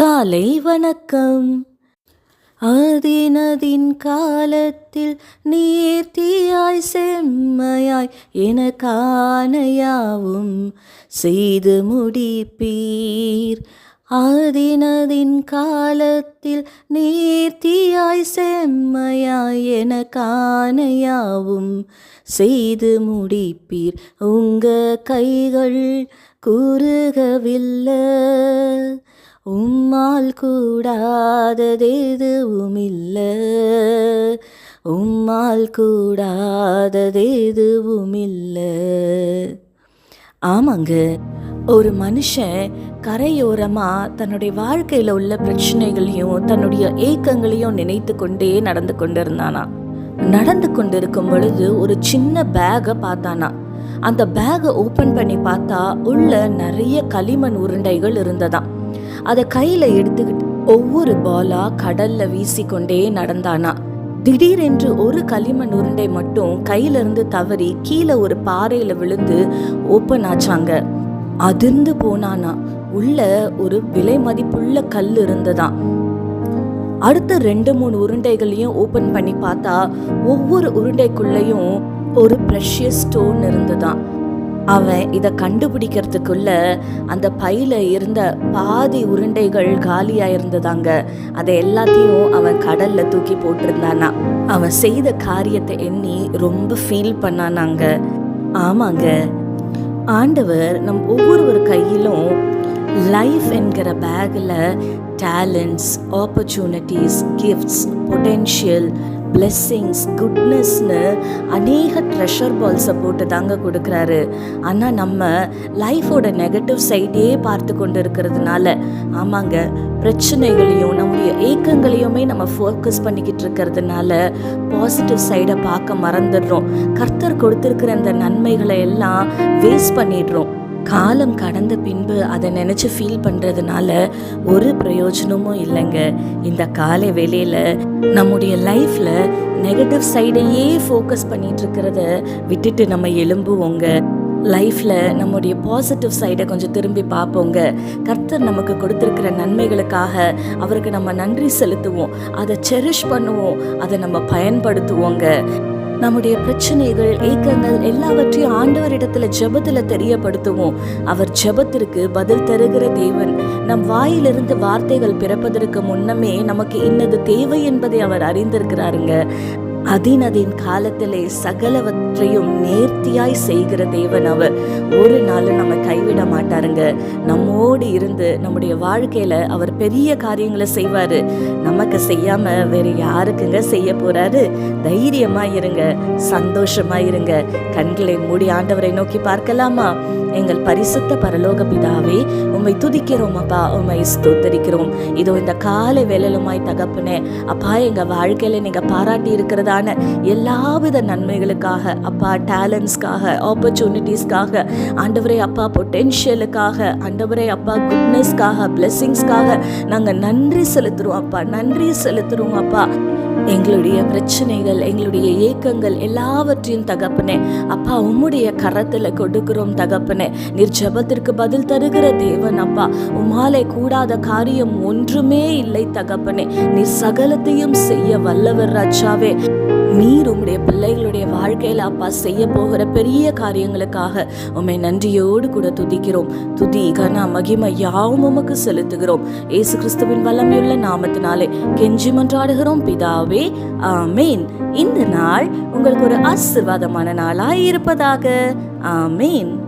காலை வணக்கம். அதினதின் காலத்தில் நீர்த்தியாய் செம்மையாய் என காணையாவும் செய்து முடிப்பீர். அதினதின் காலத்தில் நீர்த்தியாய் செம்மையாய் என காணையாவும் செய்து முடிப்பீர். உங்க கைகள் குறுகவில்லை. உம்மால் கூடாததெதுவும் இல்லை. உம்மால் கூடாததெதுவும் இல்லை. ஆமாங்க ஒரு மனுஷன் கரையோரமாக தன்னுடைய வாழ்க்கையில் உள்ள பிரச்சனைகளையும் தன்னுடைய ஏக்கங்களையும் நினைத்து கொண்டே நடந்து கொண்டிருந்தானா? நடந்து கொண்டிருக்கும் பொழுது ஒரு சின்ன பேகை பார்த்தானா? அந்த பேகை ஓப்பன் பண்ணி பார்த்தா உள்ள நிறைய களிமண் உருண்டைகள் இருந்ததான் அதை கையில எடுத்துக்கிட்டு ஒவ்வொரு பாலா கடல்ல வீசிக்கொண்டே நடந்தானா. திடீரென்று ஒரு களிமண் உருண்டை மட்டும் கையில இருந்து தவறி கீழே ஒரு பாறையில விழுந்து ஓப்பன் ஆச்சாங்க. அதிர்ந்து போனானா. உள்ள ஒரு விலை மதிப்புள்ள கல் இருந்ததாம் அடுத்த ரெண்டு மூணு உருண்டைகளையும் ஓபன் பண்ணி பார்த்தா ஒவ்வொரு உருண்டைக்குள்ளேயும் ஒரு ப்ரெஷியஸ் ஸ்டோன் இருந்ததான் அவன் இதை கண்டுபிடிக்கிறதுக்குள்ள அந்த பையில இருந்த பாதி உருண்டைகள் காலியா இருந்ததாங்க அதை எல்லாத்தையும் அவன் கடல்ல தூக்கி போட்டிருந்தானா. அவன் செய்த காரியத்தை எண்ணி ரொம்ப ஃபீல் பண்ணானாங்க. ஆமாங்க. ஆண்டவர் நம் ஒவ்வொருவர் கையிலும் லைஃப் என்கிற பேக்கில் talents opportunities gifts potential blessings குட்னஸ்னு அநேக ட்ரெஷர் பால்ஸை போட்டு தாங்க கொடுக்குறாரு. ஆனால் நம்ம லைஃபோட நெகட்டிவ் சைடே பார்த்து கொண்டு இருக்கிறதுனால ஆமாங்க பிரச்சனைகளையும் நம்முடைய ஏக்கங்களையுமே நம்ம ஃபோக்கஸ் பண்ணிக்கிட்டு இருக்கிறதுனால பாசிட்டிவ் சைடை பார்க்க மறந்துடுறோம். கர்த்தர் கொடுத்துருக்கிற அந்த நன்மைகளை எல்லாம் வேஸ்ட் பண்ணிடுறோம். காலம் கடந்த பின்பு அதை நினச்சி ஃபீல் பண்ணுறதுனால ஒரு பிரயோஜனமும் இல்லைங்க. இந்த காலை வேலையில் நம்முடைய லைஃப்பில் நெகட்டிவ் சைடையே ஃபோக்கஸ் பண்ணிட்டு இருக்கிறத விட்டுட்டு நம்ம எழும்புவோங்க. லைஃப்பில் நம்முடைய பாசிட்டிவ் சைடை கொஞ்சம் திரும்பி பார்ப்போங்க. கர்த்தர் நமக்கு கொடுத்துருக்கிற நன்மைகளுக்காக அவருக்கு நம்ம நன்றி செலுத்துவோம். அதை செரிஷ் பண்ணுவோம். அதை நம்ம பயன்படுத்துவோங்க. நம்முடைய பிரச்சனைகள் ஏக்கங்கள் எல்லாவற்றையும் ஆண்டவரிடத்துல ஜெபத்துல தெரியப்படுத்துவோம். அவர் ஜெபத்திற்கு பதில் தருகிற தேவன். நம் வாயிலிருந்து வார்த்தைகள் பிறப்பதற்கு முன்னமே நமக்கு இன்னது தேவை என்பதை அவர் அறிந்திருக்கிறாருங்க. அதினதின் காலத்திலே சகலவற்றையும் நேர்த்தியாய் செய்கிற தேவன் அவர். ஒரு நாளும் நம்ம கைவிட மாட்டாருங்க. நம்மோடு இருந்து நம்முடைய வாழ்க்கையில அவர் பெரிய காரியங்களை செய்வாரு. நமக்கு செய்யாம வேற யாருக்குங்க செய்ய போறாரு? தைரியமா இருங்க. சந்தோஷமா இருங்க. கண்களை மூடி ஆண்டவரை நோக்கி பார்க்கலாமா? எங்கள் பரிசுத்த பரலோக பிதாவே உம்மை துதிக்கிறோம் அப்பா உம்மை ஸ்தோத்தரிக்கிறோம். இதோ இந்த காலை வேலையிலுமாய் தகப்புனே அப்பா எங்க வாழ்க்கையில நீங்க பாராட்டி இருக்கிறத இருக்கிறதான எல்லாவித நன்மைகளுக்காக அப்பா டேலண்ட்ஸ்க்காக ஆப்பர்ச்சுனிட்டிஸ்க்காக ஆண்டவரே அப்பா பொட்டென்ஷியலுக்காக ஆண்டவரே அப்பா குட்னஸ்க்காக பிளெஸ்ஸிங்ஸ்க்காக நாங்கள் நன்றி செலுத்துறோம் அப்பா. நன்றி செலுத்துறோம் அப்பா. எங்களுடைய பிரச்சனைகள் எங்களுடைய ஏக்கங்கள் எல்லாவற்றையும் தகப்பனே. அப்பா உம்முடைய கரத்தில் கொடுக்கிறோம் தகப்பனே. நீர் ஜெபத்திற்கு பதில் தருகிற தேவன் அப்பா. உமாலே கூடாத காரியம் ஒன்றுமே இல்லை தகப்பனே. நீர் சகலத்தையும் செய்ய வல்லவர் ராஜாவே. நீர் உம்முடைய பிள்ளைகளுடைய வாழ்க்கையில் அப்பா செய்ய போகிற பெரிய காரியங்களுக்காக உண்மை நன்றியோடு கூட துதிக்கிறோம். துதி கன மகிமை யாவும் உமக்கு செலுத்துகிறோம். இயேசு கிறிஸ்துவின் வல்லமையுள்ள நாமத்தினாலே கெஞ்சி மன்றாடுகிறோம். பிதாவே ஆமேன். இந்த நாள் உங்களுக்கு ஒரு ஆசிர்வாதமான நாளாய் இருப்பதாக. ஆமேன்.